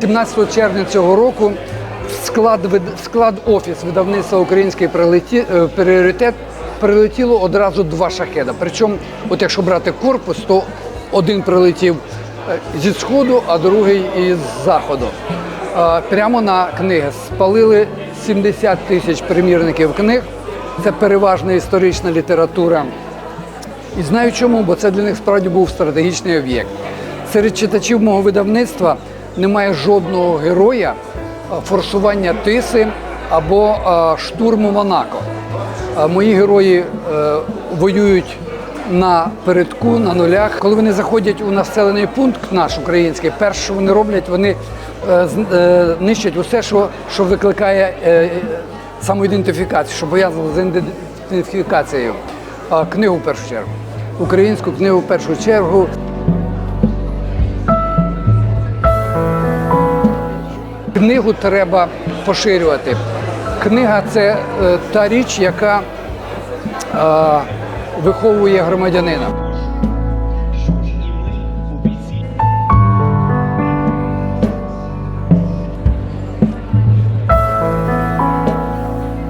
17 червня цього року склад, склад офіс видавництва Український прилеті, е, пріоритет прилетіло одразу два шахеда. Причому, от якщо брати корпус, то один прилетів е, зі сходу, а другий із заходу. Прямо на книги спалили 70 тисяч примірників книг. Це переважна історична література. І знаю чому, бо це для них справді був стратегічний об'єкт. Серед читачів мого видавництва немає жодного героя форсування тиси або а, штурму Монако. А, Мої герої е, воюють на передку, на нулях. Коли вони заходять у населений пункт наш український, перше, що вони роблять, вони е, е, нищать усе, що, що викликає е, е, самоідентифікацію, що пов'язано з ідентифікацією. Книгу в першу чергу. Українську книгу в першу чергу. Книгу треба поширювати. Книга це е, та річ, яка е, виховує громадянина.